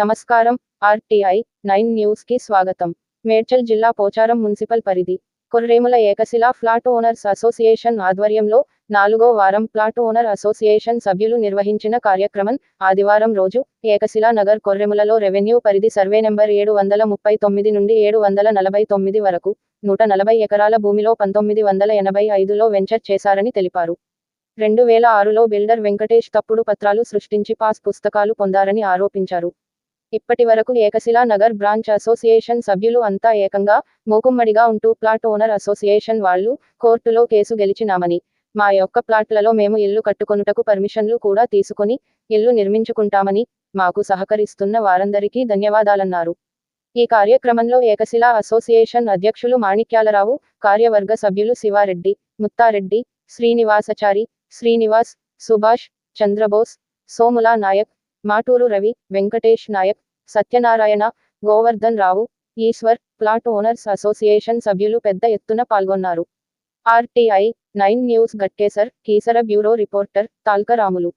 నమస్కారం RTI nine న్యూస్కి స్వాగతం. మేడ్చల్ జిల్లా పోచారం మున్సిపల్ పరిధి Korremula Ekashila flat owners association ఆధ్వర్యంలో నాలుగో వారం ఫ్లాట్ ఓనర్ అసోసియేషన్ సభ్యులు నిర్వహించిన కార్యక్రమం ఆదివారం రోజు ఏకశిలా నగర్ కొర్రెములలో రెవెన్యూ పరిధి సర్వే నెంబర్ ఏడు వందల ముప్పై తొమ్మిది నుండి ఏడు వందల నలభై తొమ్మిది వరకు నూట నలభై ఎకరాల భూమిలో పంతొమ్మిది వందల ఎనభై ఐదులో వెంచర్ చేశారని తెలిపారు. రెండు వేల ఆరులో బిల్డర్ వెంకటేష్ తప్పుడు పత్రాలు సృష్టించి పాస్ పుస్తకాలు పొందారని ఆరోపించారు. ఇప్పటి వరకు ఏకశిలా నగర్ బ్రాంచ్ అసోసియేషన్ సభ్యులు అంతా ఏకంగా మూకుమ్మడిగా ఉంటూ ప్లాట్ ఓనర్ అసోసియేషన్ వాళ్ళు కోర్టులో కేసు గెలిచినామని. మా యొక్క ప్లాట్లలో మేము ఇల్లు కట్టుకొనుటకు పర్మిషన్లు కూడా తీసుకొని ఇల్లు నిర్మించుకుంటామని మాకు సహకరిస్తున్న వారందరికీ ధన్యవాదాలన్నారు. ఈ కార్యక్రమంలో ఏకశిలా అసోసియేషన్ అధ్యక్షులు మాణిక్యాలరావు కార్యవర్గ సభ్యులు Sivareddy Muthareddy Srinivasachari Srinivas Subhash Chandrabose Somula Naik Maturu Ravi Venkatesh Naik Satyanarayana Govardhan Rao Eshwar plot owners association సభ్యులు పెద్ద ఎత్తున పాల్గొన్నారు. RTI nine news Ghatkesar Keesara bureau reporter Talkaramulu.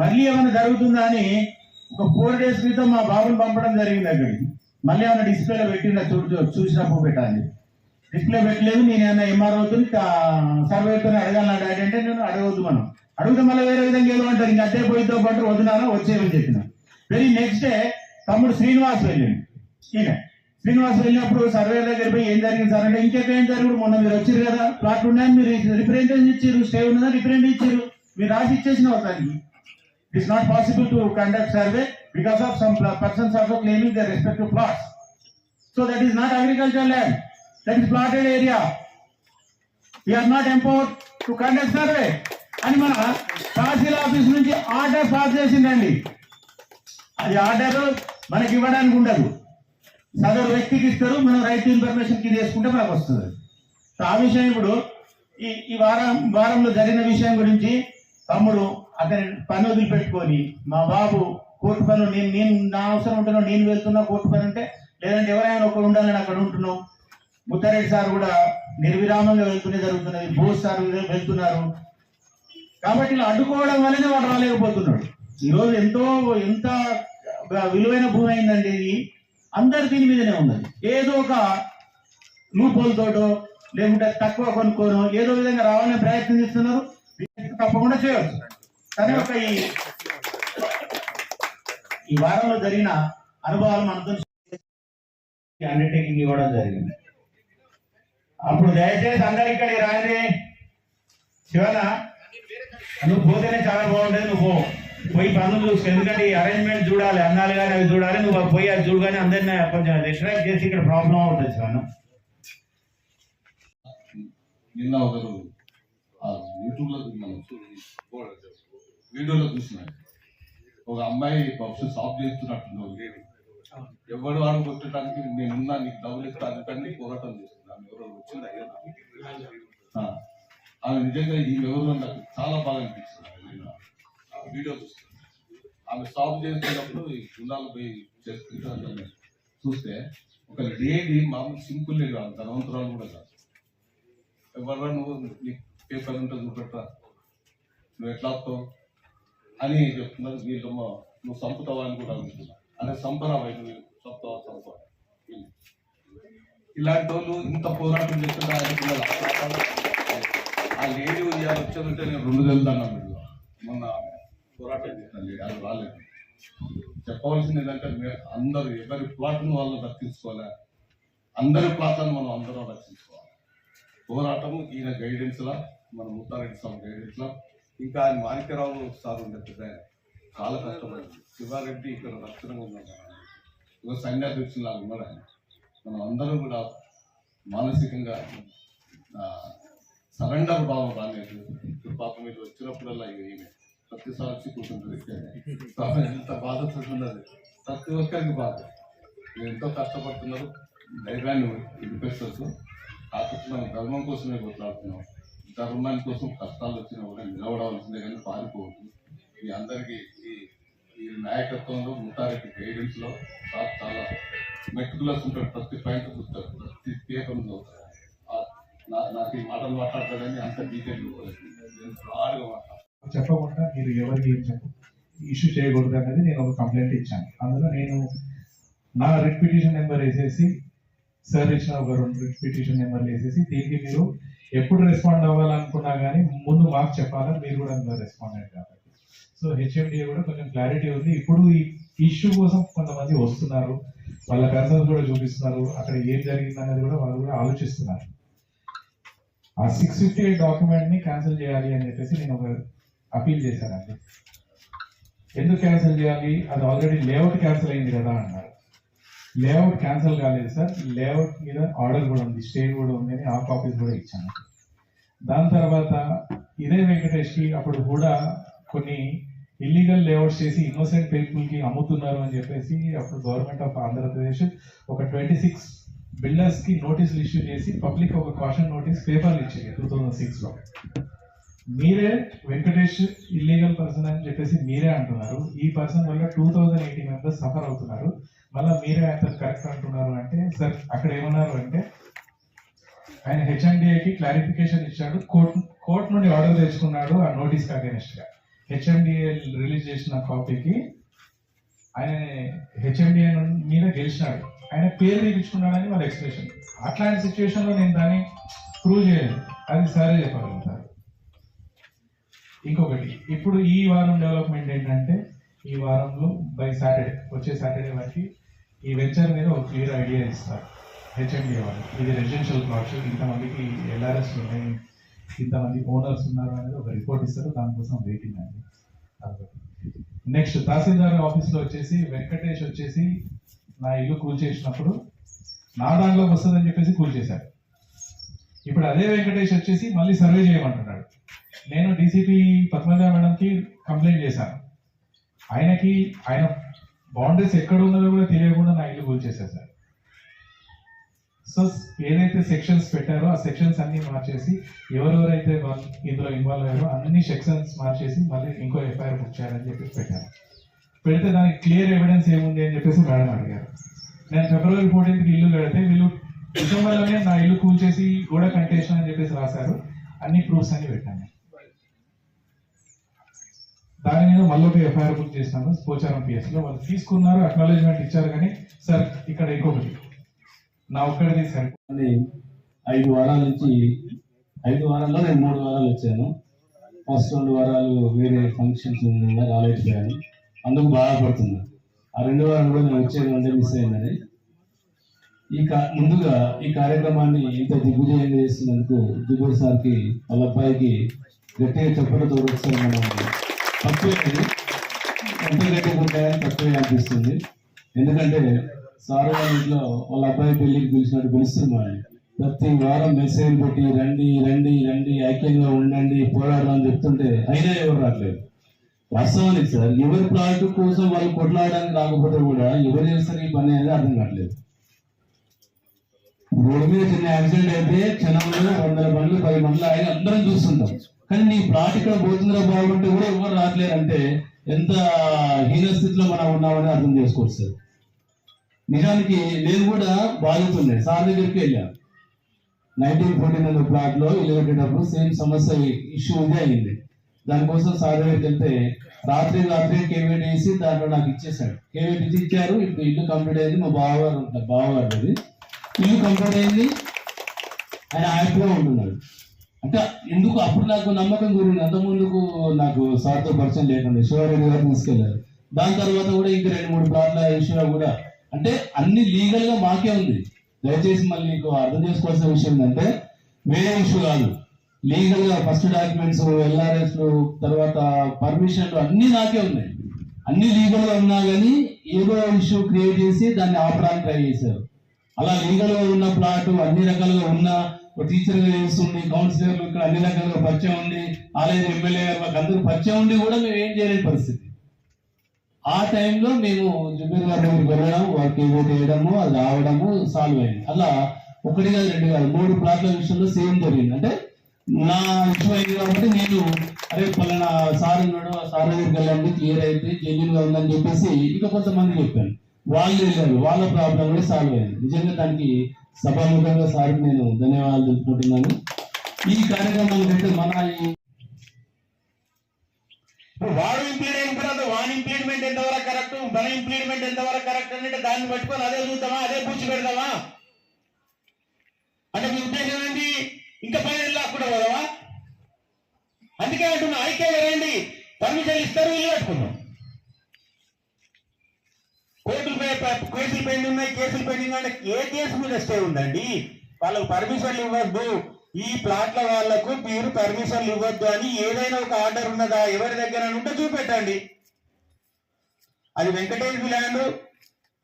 మళ్ళీ ఏమైనా జరుగుతుందా అని ఒక ఫోర్ డేస్ క్రితం మా బాబుని పంపడం జరిగింది అక్కడికి. మళ్ళీ ఏమైనా డిస్ప్లేలో పెట్టిన చూడు చూసినప్పుడు పెట్టాలి డిస్ప్లే పెట్టలేదు నేను ఏమైనా ఎంఆర్ఓతో సర్వేతో అడగాలి అంటే నేను అడగవద్దు మనం. అడిగితే మళ్ళీ వేరే విధంగా ఏదో అంటారు. ఇంకా అదే పోయితో పాటు వదినానా వచ్చేయమని చెప్పిన. వెరీ నెక్స్ట్ డే తమ్ముడు శ్రీనివాస్ వెళ్ళింది ఈయన. శ్రీనివాస్ వెళ్ళినప్పుడు సర్వే దగ్గర పోయి ఏం జరిగింది సార్ అంటే ఇంకెక్కడ జరుగుడు? మొన్న మీరు వచ్చారు కదా ప్లాట్ ఉన్నాయని మీరు రిప్రజెంటేషన్ ఇచ్చారు. స్టే ఉన్నదా? రిప్రజెంట్ ఇచ్చారు. మీరు రాసి ఇచ్చేసిన దానికి it's not possible to conduct survey because of some persons also claiming the respective plots so that is not agriculture land that is plotted area we are not empower to conduct survey అని మన tehsil office నుంచి order pass చేసిందండి. అది order మనకి ఇవ్వడానికి ఉండదు. సదరు వ్యక్తికి ఇస్తారు మనం రైట్ ఇన్ఫర్మేషన్కి చేసుకుంటే మనకు వస్తుంది. సో ఆ విషయం ఇప్పుడు ఈ ఈ వారం వారంలో జరిగిన విషయం గురించి తమ్ముడు అతని పని వదిలిపెట్టుకొని మా బాబు కోర్టు పనులు నేను నేను నా అవసరం ఉంటున్నా నేను వెళ్తున్నా కోర్టు పని ఉంటే లేదంటే ఎవరైనా ఒకరు ఉండాలని అక్కడ ఉంటున్నాం. ముత్తారెడ్డి సార్ కూడా నిర్విరామంగా వెళ్తూనే జరుగుతున్నది. బోస్ సార్ వెళ్తున్నారు. కాబట్టి ఇలా అడ్డుకోవడం వల్లనే వాడు రాలేకపోతున్నాడు. ఈరోజు ఎంతో ఎంత విలువైన భూమి అయిందండి ఇది. అందరి దీని మీదనే ఉన్నది. ఏదో ఒక లూపోలతోటో లేకుంటే తక్కువ కొనుక్కోనో ఏదో విధంగా రావాలని ప్రయత్నం చేస్తున్నారు. తప్పకుండా చేయవచ్చు. కానీ ఒక ఈ ఈ వారంలో జరిగిన అనుభవాలు మనతో అండర్టేకింగ్ ఇవ్వడం జరిగింది. అప్పుడు దయచేసి అందరు ఇక్కడికి రాని శివన నువ్వు పోతేనే చాలా బాగుంటుంది నువ్వు పోయి పనులు చూసుకో. ఎందుకంటే ఈ అరేంజ్మెంట్ చూడాలి అన్నాలు కానీ అవి చూడాలి నువ్వు పోయి అది చూడగానే అందరినీ కొంచెం డిస్ట్రాక్ట్ చేసి ఇక్కడ ప్రాబ్లం అవుతుంది శివన నిన్న ఒకరు యూట్యూబ్ యూట్యూబ్లో మనం వీడియోలో చూసినాడు ఒక అమ్మాయి బహుశా సాఫ్ చేస్తున్నట్టు ఎవడు వాడు కొట్టడానికి నేనున్నా నీకు డబ్బులు ఇస్తా అందుకని పోరాటం చేస్తున్నాను ఎవరో వచ్చింది అయ్యా ఆమె నిజంగా ఈ ఎవరు నాకు చాలా బాగా అనిపించింది. నేను ఆ వీడియో చూస్తాను ఆమె స్టాప్ చేస్తున్నప్పుడు ఈ గుండాలు పోయి చేస్తుంటే చూస్తే ఒక లేడీ మామూలు సింపుల్ లేదు కాదు ధనవంతురాలు కూడా కాదు. ఎవరు నువ్వు? నీ పేపర్ ఉంటుంది చూపెట్టరా? నువ్వు ఎట్లా వస్తావు? అని చెప్తున్నారు. వీళ్ళమ్మ నువ్వు చంపుతావా? అని కూడా అనుకుంటున్నా అదే సంపరా వైపు నువ్వు చంపుతావా? ఇలాంటి వాళ్ళు ఇంత పోరాటం చేస్తున్నారు అనుకున్నారు ఆ లేడీ ఇవాళ వచ్చేదంటే నేను రెండు వెళ్తాను మీరు మొన్న పోరాటం చేసిన లేడీ అది రాలేదు. చెప్పవలసింది ఏంటంటే మీరు అందరూ ఎవరి ప్లాట్ను వాళ్ళు రక్షించుకోవాలి? అందరి ప్లాట్లను మనం అందరం రక్షించుకోవాలి. పోరాటము ఈయన గైడెన్స్లో మన ముత్తారెడ్డి స్వామి గైడెన్స్లో ఇంకా ఆయన మాణిక్యరావు సార్ ఉండే పెద్ద చాలా కష్టపడింది. శివారెడ్డి ఇక్కడ రక్షణగా ఉన్నాడు ఇక సైన్యాధ్యక్షులు ఉన్నాడు ఆయన. మనం అందరం కూడా మానసికంగా సరెండర్ భావం రాలేదు ఇప్పుడు పాపం మీరు వచ్చినప్పుడల్లా ఈమె ప్రతిసారి వచ్చి కూర్చుంటుంది ఎంత బాధ ఎంత ప్రతి ఒక్కరికి బాధ. మీరు ఎంతో కష్టపడుతున్నారు. ధైర్యాన్ని వినిపిస్తారు కాకపోతే మనం ధర్మం కోసమే కొట్లాడుతున్నాం. ధర్మాని కోసం కష్టాలు వచ్చినా కూడా నిలబడవలసిందే కానీ పారిపోవద్దు. మీ అందరికీ ఈ ఈ నాయకత్వంలో ముత్తారెడ్డి గైడెన్స్లో చాలా మెట్టుకులస్ ఉంటాడు ప్రతి పాయింట్ చూస్తారు. ప్రతి పేపర్ నాకు ఈ మాటలు మాట్లాడతాడని అంత డీటెయిల్ నేను బ్రాడ్గా మాట్లాడతాను. చెప్పకుండా మీరు ఎవరికి చెప్పు ఇష్యూ చేయకూడదు అనేది నేను ఒక కంప్లైంట్ ఇచ్చాను. అందులో నేను నా రిట్ నెంబర్ వేసేసి సార్ ఇచ్చిన ఒక రెండు రిట్ నెంబర్లు వేసేసి దీనికి మీరు ఎప్పుడు రెస్పాండ్ అవ్వాలనుకున్నా కానీ ముందు మాకు చెప్పాలా మీరు కూడా అందులో రెస్పాండ్ అయ్యారు కాబట్టి. సో హెచ్ఎండిఏ కూడా కొంచెం క్లారిటీ ఉంది. ఇప్పుడు ఈ ఇష్యూ కోసం కొంతమంది వస్తున్నారు. వాళ్ళ కన్సర్న్స్ కూడా చూపిస్తున్నారు. అక్కడ ఏం జరిగింది అనేది కూడా వాళ్ళు కూడా ఆలోచిస్తున్నారు. ఆ సిక్స్ ఫిఫ్టీ ఎయిట్ డాక్యుమెంట్ని క్యాన్సిల్ చేయాలి అని చెప్పేసి నేను ఒక అపీల్ చేశానండి. ఎందుకు క్యాన్సిల్ చేయాలి? అది ఆల్రెడీ లేఅవుట్ క్యాన్సిల్ అయింది కదా అన్నారు. లేఅవుట్ క్యాన్సిల్ కాలేదు సార్. లేఅవుట్ మీద ఆర్డర్ కూడా ఉంది. స్టే కూడా ఉంది అని ఆ కాపీస్ కూడా ఇచ్చాను. దాని తర్వాత ఇదే వెంకటేష్కి అప్పుడు కూడా కొన్ని ఇల్లీగల్ లేఅవుట్స్ చేసి ఇన్నోసెంట్ పీపుల్కి అమ్ముతున్నారు అని చెప్పేసి అప్పుడు గవర్నమెంట్ ఆఫ్ ఆంధ్రప్రదేశ్ ఒక ట్వంటీ సిక్స్ బిల్డర్స్కి నోటీసులు ఇష్యూ చేసి పబ్లిక్ ఒక కాషన్ నోటీస్ పేపర్లు ఇచ్చింది టూ థౌజండ్ సిక్స్లో. మీరే వెంకటేష్ ఇల్లీగల్ పర్సన్ అని చెప్పేసి మీరే అంటున్నారు. ఈ పర్సన్ వల్ల two thousand eighty members suffer అవుతున్నారు. మళ్ళీ మీరే అతను కరెక్ట్ అంటున్నారు అంటే సార్ అక్కడ ఏమన్నారు అంటే ఆయన హెచ్ఎండిఏకి క్లారిఫికేషన్ ఇచ్చాడు. కోర్ట్ కోర్ట్ నుండి ఆర్డర్ తెచ్చుకున్నాడు ఆ నోటీస్ అగేనిస్ట్గా హెచ్ఎండిఏ రిలీజ్ చేసిన కాపీకి ఆయన హెచ్ఎండిఏ మీద గెలిచినాడు. ఆయన పేరు తీపించుకున్నాడని వాళ్ళ ఎక్స్ప్రెషన్. అట్లాంటి సిచ్యువేషన్లో నేను దాన్ని ప్రూవ్ చేయలేదు. అది సరే చెప్పగలుగుతారు. ఇంకొకటి ఇప్పుడు ఈ వారం డెవలప్మెంట్ ఏంటంటే ఈ వారంలో బై సాటర్డే వచ్చే సాటర్డే వరకు ఈ వెంచర్ మీద ఒక క్లియర్ ఐడియా ఇస్తారు. హెచ్ఎండి వాళ్ళు. ఇది రెసిడెన్షియల్ ప్లాట్స్ ఇంతమందికి ఎల్ఆర్ఎస్ ఉన్నాయి. ఇంతమంది ఓనర్స్ ఉన్నారు అనేది ఒక రిపోర్ట్ ఇస్తారు. దానికోసం వెయిటింగ్ అండి. నెక్స్ట్ తహసీల్దార్ ఆఫీస్లో వచ్చేసి వెంకటేష్ వచ్చేసి నా ఇల్లు కూల్ చేసినప్పుడు నా దాంట్లో వస్తుందని చెప్పేసి కూల్ చేశారు. ఇప్పుడు అదే వెంకటేష్ వచ్చేసి మళ్ళీ సర్వే చేయమంటున్నాడు. నేను డీసీపీ పద్మజ మేడంకి కంప్లైంట్ చేశాను. ఆయనకి ఆయన బౌండరీస్ ఎక్కడ ఉన్నదో కూడా తెలియకుండా నా ఇల్లు కూల్ సార్. సో ఏదైతే సెక్షన్స్ పెట్టారో ఆ సెక్షన్స్ అన్ని మార్చేసి ఎవరెవరైతే వాళ్ళు ఇందులో ఇన్వాల్వ్ అయ్యారో అన్ని సెక్షన్స్ మార్చేసి మళ్ళీ ఇంకో ఎఫ్ఐఆర్ బుక్ చేయాలని చెప్పేసి పెట్టారు. పెడితే దానికి క్లియర్ ఎవిడెన్స్ ఏముంది అని చెప్పేసి మేడం అడిగారు. నేను ఫిబ్రవరి ఫోర్టీన్త్కి ఇల్లు కడితే వీళ్ళు డిసెంబర్లోనే నా ఇల్లు కూల్చేసి గోడ కంటేషన్ అని చెప్పేసి రాశారు. అన్ని ప్రూఫ్స్ అన్ని పెట్టాను దాని మీద మళ్ళీ ఒక ఎఫ్ఐఆర్ బుక్ చేసినాను పోచారం పిఎస్లో వాళ్ళు తీసుకున్నారు అక్నాలజ్మెంట్ ఇచ్చారు కానీ సార్ ఇక్కడ ఇంకొకటి నా ఒక్కడిది సరి ఐదు వారాల నుంచి ఐదు వారాల్లో నేను మూడు వారాలు వచ్చాను. ఫస్ట్ రెండు వారాలు వేరే ఫంక్షన్స్ ఉండగా రాలేకపోయాను. అందుకు బాధపడుతున్నా. ఆ రెండు వారం కూడా నేను వచ్చేది అంటే మిస్ అయిందని. ఈ కా ముందుగా ఈ కార్యక్రమాన్ని ఇంత దిగ్విజయం చేస్తున్నందుకు దిగుడు సార్కి వాళ్ళ అబ్బాయికి గట్టిగా చెప్పడంతో ఒకసారి మనం. తక్కువే ఎంత గట్టిగా ఉంటాయని తక్కువే అనిపిస్తుంది. ఎందుకంటే సార్ వాళ్ళ ఇంట్లో వాళ్ళ అబ్బాయి పెళ్ళికి పిలిచినట్టు పిలుస్తున్నాడు ప్రతి వారం మెసేజ్ పెట్టి రండి రండి రండి ఐక్యంగా ఉండండి పోరాడడం అని చెప్తుంటే అయినా ఎవరు రావట్లేదు వాస్తవానికి సార్ ఎవరి ప్లాట్ కోసం వాళ్ళు కొట్లాడడానికి రాకపోతే కూడా ఎవరు చేస్తారు ఈ పని అనేది అర్థం కావట్లేదు. రోడ్డు మీద చిన్న యాక్సిడెంట్ అయితే క్షణంలో వందల బండ్లు పది బండ్లు ఆయన అందరం చూస్తుంటాం. కానీ నీ ప్లాట్ ఇక్కడ పోతుందిరా బాగుంటే కూడా ఎవరు రావట్లేరు అంటే ఎంత హీన స్థితిలో మనం ఉన్నామని అర్థం చేసుకోవచ్చు సార్. నిజానికి నేను కూడా బాధితుండే. సార్ దగ్గరికి వెళ్ళాను. నైన్టీన్ ఫోర్టీ నైన్ ప్లాట్లో ఇల్లు కట్టేటప్పుడు సేమ్ సమస్య ఇష్యూ ఉంది అయింది. దానికోసం సార్ దగ్గరికి వెళ్తే రాత్రి రాత్రి కేవీటీ వేసి దాంట్లో నాకు ఇచ్చేసాడు కేవీటీ ఇచ్చారు. ఇప్పుడు ఇల్లు కంప్లీట్ అయింది. మా బావగారు ఉంటారు. బావగారు ఇల్లు కంప్లీట్ అయింది. ఆయన హ్యాపీగా ఉంటున్నాడు. అంటే ఎందుకు అప్పుడు నాకు నమ్మకం గురించి అంత ముందుకు నాకు సార్తో పరిచయం లేకుండా శివారెడ్డి గారు తీసుకెళ్ళారు. దాని తర్వాత కూడా ఇంకా రెండు మూడు ప్లాట్ల ఇష్యూ కూడా అంటే అన్ని లీగల్గా మాకే ఉంది. దయచేసి మళ్ళీ మీకు అర్థం చేసుకోవాల్సిన విషయం ఏంటంటే వేరే ఇష్యూ కాదు. లీగల్గా ఫస్ట్ డాక్యుమెంట్స్ ఎల్ఆర్ఎస్ తర్వాత పర్మిషన్లు అన్ని నాకే ఉన్నాయి. అన్ని లీగల్గా ఉన్నా కానీ ఏదో ఇష్యూ క్రియేట్ చేసి దాన్ని ఆపడానికి ట్రై చేశారు. అలా లీగల్గా ఉన్న ప్లాట్ అన్ని రకాలుగా ఉన్న ఒక టీచర్గా చేస్తుంది కౌన్సిలర్లు ఇక్కడ అన్ని రకాలుగా పరిచయం ఉంది ఆలయ ఎమ్మెల్యే గారు మాకు అందరూ పరిచయం ఉండి కూడా మేము ఏం చేయలేని పరిస్థితి. ఆ టైంలో మేము జుబీర్ గారి దగ్గరికి వెళ్ళడం వారికి ఏదో చేయడము అది రావడము సాల్వ్ అయింది. అలా ఒకటి కాదు రెండు కాదు మూడు ప్లాట్ల విషయంలో సేమ్ జరిగింది. అంటే నా ఇష్యూ అయింది కాబట్టి నేను అరే పలానా సార్ ఉన్నాడు ఆ సార్ దగ్గరికి వెళ్ళండి క్లియర్ అయితే జెన్యున్గా ఉందని చెప్పేసి ఇంకా కొంతమంది చెప్పాను వాళ్ళు వెళ్ళారు వాళ్ళ ప్రాబ్లం కూడా సాల్వ్ అయింది. నిజంగా దానికి సభాముఖంగా సార్ నేను ధన్యవాదాలు తెలుపుకుంటున్నాను. ఈ కార్యక్రమం కంటే మన ఈ ఇప్పుడు వాడు ఇంప్లీడ్ అయిన తర్వాత వాని ఇంప్లీడ్మెంట్ ఎంతవరకు కరెక్ట్? మన ఇంప్లీడ్మెంట్ ఎంతవరకు కరెక్ట్ అంటే దాన్ని పట్టుకొని అదే చూద్దామా? అదే పూచి పెడదామా? అంటే మీ ఉద్దేశం ఏంటి? ఇంకా పని లాక్కుండా పోదామా? అందుకే అంటున్నా ఐకే రండి పర్మిషన్ ఇస్తారు ఇల్లు కట్టుకుందాం. కోర్టులు కేసులు పెండింగ్ ఉన్నాయి కేసులు పెండింగ్ అంటే ఏ కేసు మీద స్టే ఉందండి? వాళ్ళకు పర్మిషన్లు ఇవ్వద్దు. ఈ ప్లాట్ల వాళ్ళకు మీరు పర్మిషన్లు ఇవ్వద్దు అని ఏదైనా ఒక ఆర్డర్ ఉన్నదా? ఎవరి దగ్గర ఉంటే చూపెట్టండి. అది వెంకటేశ్వర ల్యాండ్.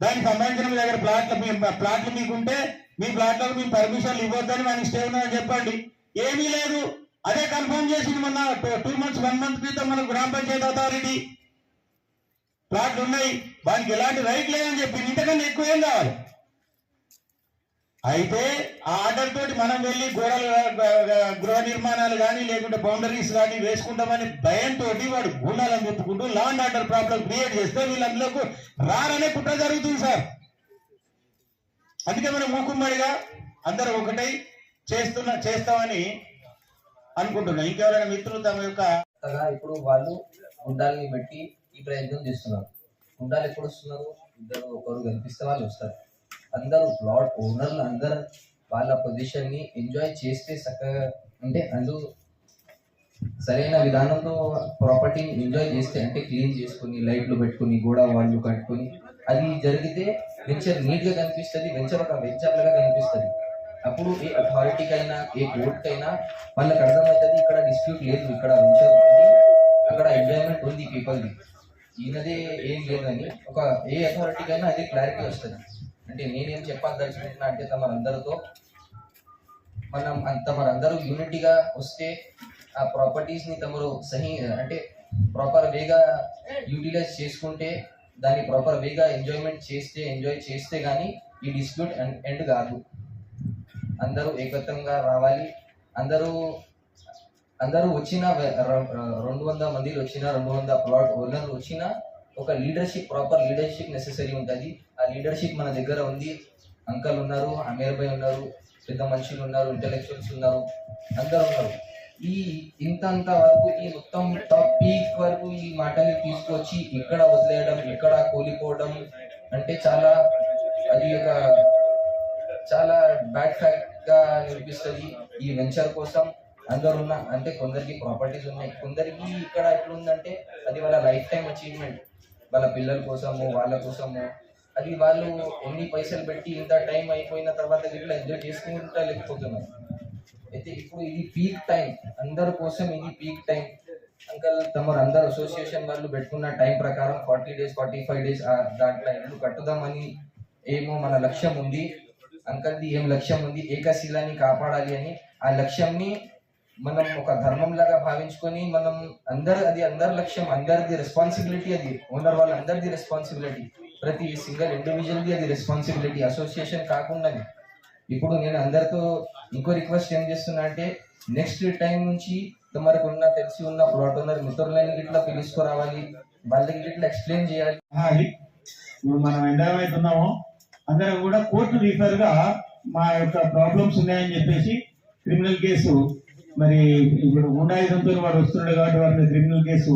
దానికి సంబంధించిన మీ దగ్గర ప్లాట్లు మీ- ప్లాట్లు మీకుంటే మీ ప్లాట్లకు మీ పర్మిషన్లు ఇవ్వద్దని మనకి స్టే ఉన్నదని చెప్పండి. ఏమీ లేదు. అదే కన్ఫర్మ్ చేసింది మొన్న టూ మంత్స్ వన్ మంత్ క్రితం మన గ్రామ పంచాయతీ అథారిటీ. ప్లాట్లు ఉన్నాయి. వానికి ఎలాంటి రైట్ లేదని చెప్పి ఇంతకన్నా ఎక్కువ ఏం కావాలి? అయితే ఆ ఆర్డర్ తోటి మనం వెళ్ళి గోడలు గృహ నిర్మాణాలు కానీ లేకుంటే బౌండరీస్ కానీ వేసుకుంటామని భయంతో వాడు గుండాలని చెప్పుకుంటూ law and order problem create చేస్తే వీళ్ళందరూ రారనే కుట్ర జరుగుతుంది సార్. అందుకే మనం మూకుమ్మడిగా అందరూ ఒకటై చేస్తున్న చేస్తామని అనుకుంటున్నాం. ఇంకెవరైనా మిత్రులు తమ యొక్క ఇప్పుడు వాళ్ళు గుండాలని పెట్టి ఈ ప్రయత్నం చేస్తున్నారు. గుండాలు ఎప్పుడు వస్తున్నారు? ఇద్దరు ఒకరు కనిపిస్తే వాళ్ళు వస్తారు. అందరూ ప్లాట్ ఓనర్లు అందరూ వాళ్ళ పొజిషన్ని ఎంజాయ్ చేస్తే చక్కగా అంటే అందు సరైన విధానంలో ప్రాపర్టీని ఎంజాయ్ చేస్తే అంటే క్లీన్ చేసుకుని లైట్లు పెట్టుకుని గోడ వాళ్ళు కట్టుకుని అది జరిగితే వెంచర్ నీట్గా కనిపిస్తుంది వెంచర్ ఒక వెంచర్ లాగా కనిపిస్తుంది. అప్పుడు ఏ అథారిటీకైనా ఏ కోర్టుకైనా వాళ్ళకి అర్థమవుతుంది ఇక్కడ డిస్ప్యూట్ లేదు ఇక్కడ వెంచర్ ఉంది అక్కడ ఎంజాయ్మెంట్ ఉంది పీపుల్ది ఈయనదే ఏం లేదని ఒక ఏ అథారిటీకైనా అదే క్లారిటీ వస్తుంది. అంటే నేనేం చెప్పదలుచుకుంటున్నా అంటే తమరందరితో మనం తమరందరూ యూనిటీగా వస్తే ఆ ప్రాపర్టీస్ని తమరు సహీ అంటే ప్రాపర్ వేగా యూటిలైజ్ చేసుకుంటే దాన్ని ప్రాపర్ వేగా ఎంజాయ్మెంట్ చేస్తే ఎంజాయ్ చేస్తే కానీ ఈ డిస్ప్యూట్ ఎండ్ కాదు. అందరూ ఏకత్రంగా రావాలి. అందరూ అందరూ వచ్చిన రెండు వందల మందిలు వచ్చిన రెండు వందల ప్లాట్ ఓనర్లు వచ్చిన ఒక లీడర్షిప్ ప్రాపర్ లీడర్షిప్ నెసెసరీ ఉంటుంది. లీడర్షిప్ మన దగ్గర ఉంది. అంకల్ ఉన్నారు అమీర్భాయ్ ఉన్నారు పెద్ద మనుషులు ఉన్నారు ఇంటలెక్చువల్స్ ఉన్నారు అందరు ఉన్నారు. ఈ ఇంత అంత వరకు ఈ మొత్తం టాప్ పీక్ వరకు ఈ మాటని తీసుకొచ్చి ఇక్కడ వదిలేయడం ఇక్కడ కూలిపోవడం అంటే చాలా అది ఒక చాలా బ్యాడ్ ఫ్యాక్ట్గా అనిపిస్తుంది. ఈ వెంచర్ కోసం అందరు ఉన్న అంటే కొందరికి ప్రాపర్టీస్ ఉన్నాయి. కొందరికి ఇక్కడ ఎట్లుందంటే అది వాళ్ళ లైఫ్ టైం అచీవ్మెంట్ వాళ్ళ పిల్లల కోసము వాళ్ళ కోసము అది వాళ్ళు ఎన్ని పైసలు పెట్టి ఇంత టైం అయిపోయిన తర్వాత ఇట్లా ఎంజాయ్ చేసుకుంటా లేకపోతున్నారు. అయితే ఇప్పుడు ఇది పీక్ టైం అందరి కోసం ఇది పీక్ టైం అంకల్ తమరు అందరు అసోసియేషన్ వాళ్ళు పెట్టుకున్న టైం ప్రకారం forty days forty five days దాంట్లో ఇల్లు కట్టుదామని ఏమో మన లక్ష్యం ఉంది. అంకల్ది ఏం లక్ష్యం ఉంది? ఏకశిలాన్ని కాపాడాలి అని. ఆ లక్ష్యంని మనం ఒక ధర్మం లాగా భావించుకొని మనం అందరు అది అందరి లక్ష్యం అందరిది రెస్పాన్సిబిలిటీ అది. ఓనర్ వాళ్ళందరిది రెస్పాన్సిబిలిటీ ప్రతి సింగిల్ ఇండివిజువల్ది అది రెస్పాన్సిబిలిటీ అసోసియేషన్ కాకుండా ఇప్పుడు నేను అందరితో ఇంకో రిక్వెస్ట్ ఏం చేస్తున్నా అంటే నెక్స్ట్ టైం నుంచి తమరికి ఉన్న తెలిసి ఉన్న ప్లాట్ ఓనర్ మిత్రులని ఇట్లా పిలుచుకురావాలి వాళ్ళకి ఇట్లా ఎక్స్ప్లెయిన్ చేయాలి. ఇప్పుడు మనం ఎండమైతున్నామో అందరం కూడా కోర్టు రిఫర్గా మా యొక్క ప్రాబ్లమ్స్ ఉన్నాయని చెప్పేసి క్రిమినల్ కేసు మరి ఇప్పుడు గుండాయుధంతో వాడు వస్తున్నాడు కాబట్టి వారిని క్రిమినల్ కేసు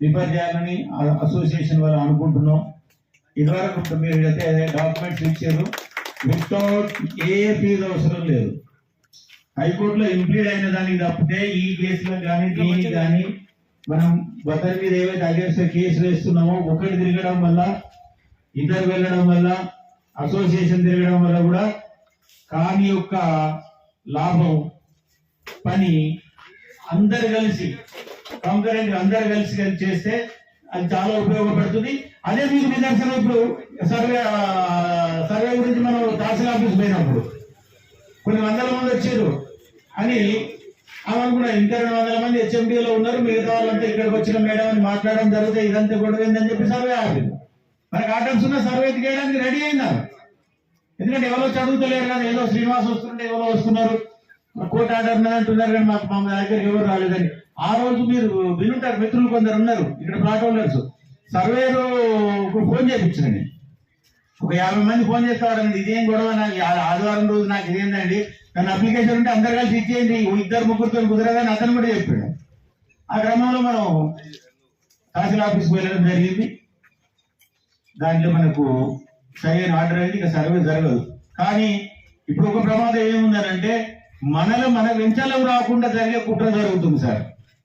రిఫర్ చేయాలని అసోసియేషన్ వారు అనుకుంటున్నాం. ఇదివరకు మీరు అయితే డాక్యుమెంట్స్ ఇచ్చారు వితౌట్ ఏ ఫీజు అవసరం లేదు. హైకోర్టులో ఇంప్లీడ్ అయిన దానికి తప్పితే ఈ కేసులో కానీ దీనికి కానీ మనం ఒకరి మీద ఏవైతే అగేన్స్ట్ కేసు వేస్తున్నామో ఒకటి తిరగడం వల్ల ఇద్దరు వెళ్ళడం వల్ల అసోసియేషన్ తిరగడం వల్ల కూడా కాని యొక్క లాభం పని అందరు కలిసి కాంకరెంట్ అందరు కలిసి కలిసి చేస్తే అది చాలా ఉపయోగపడుతుంది. అదే మీకు నిదర్శనం ఇప్పుడు సర్వే సర్వే గురించి మనం తహసీల్ ఆఫీస్ పోయినప్పుడు కొన్ని వందల మంది వచ్చారు అని ఆమె అనుకున్నా ఇంకా రెండు వందల మంది హెచ్ఎండిలో ఉన్నారు. మిగతా వాళ్ళంతా ఇక్కడికి వచ్చిన మేడం అని మాట్లాడడం జరిగితే ఇదంతా గొడవ ఏందని చెప్పి సర్వే ఆపింది. మనకి ఆటమ్స్ ఉన్న సర్వే చేయడానికి రెడీ అయినారు. ఎందుకంటే ఎవరో చదువుతలేరు కదా ఏదో శ్రీనివాస్ వస్తుంటే ఎవరో వస్తున్నారు. కోర్టు ఆర్డర్ ఉన్నది అంటున్నారు కానీ మాకు మా దగ్గరికి ఎవరు రాలేదని. ఆ రోజు మీరు వినుంటారు మిత్రులు కొందరు ఉన్నారు ఇక్కడ ప్లాట్ హోల్డర్స్ సర్వేరు ఫోన్ చేయించండి ఒక యాభై మంది ఫోన్ చేస్తారండి ఇదేం గొడవ నాకు? ఆ- ఆదివారం రోజు నాకు ఇదేందండి? కానీ అప్లికేషన్ ఉంటే అందరు కలిసి ఇచ్చేయండి ఇద్దరు ముగ్గురితో కుదరదని అతను కూడా చెప్పాడు. ఆ క్రమంలో మనం తహసీల్ ఆఫీస్కి వెళ్ళడం జరిగింది. దాంట్లో మనకు సరైన ఆర్డర్ అయితే ఇక సర్వే జరగదు. కానీ ఇప్పుడు ఒక ప్రమాదం ఏముందనంటే మనలో మన వెంచలం రాకుండా జరిగే కుట్ర జరుగుతుంది సార్.